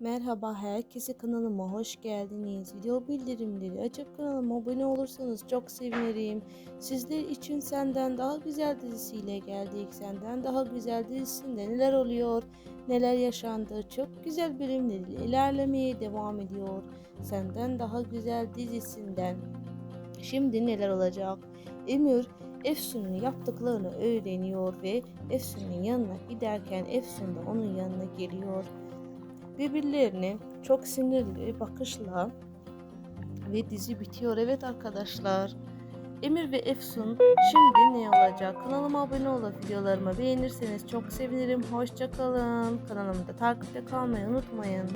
Merhaba herkese kanalıma hoş geldiniz. Video bildirimleri açıp kanalıma abone olursanız çok sevinirim. Sizler için Senden Daha Güzel dizisiyle geldik. Senden Daha Güzel dizisinde neler oluyor, neler yaşandı. Çok güzel bölümleriyle ilerlemeye devam ediyor. Senden Daha Güzel dizisinden. Şimdi neler olacak? Emir Efsun'un yaptıklarını öğreniyor ve Efsun'un yanına giderken Efsun da onun yanına geliyor birbirlerini çok sinirli bakışla ve dizi bitiyor. Evet arkadaşlar. Emir ve Efsun şimdi ne olacak? Kanalıma abone olup videolarımı beğenirseniz çok sevinirim. Hoşçakalın. Kanalımda takipte kalmayı unutmayın.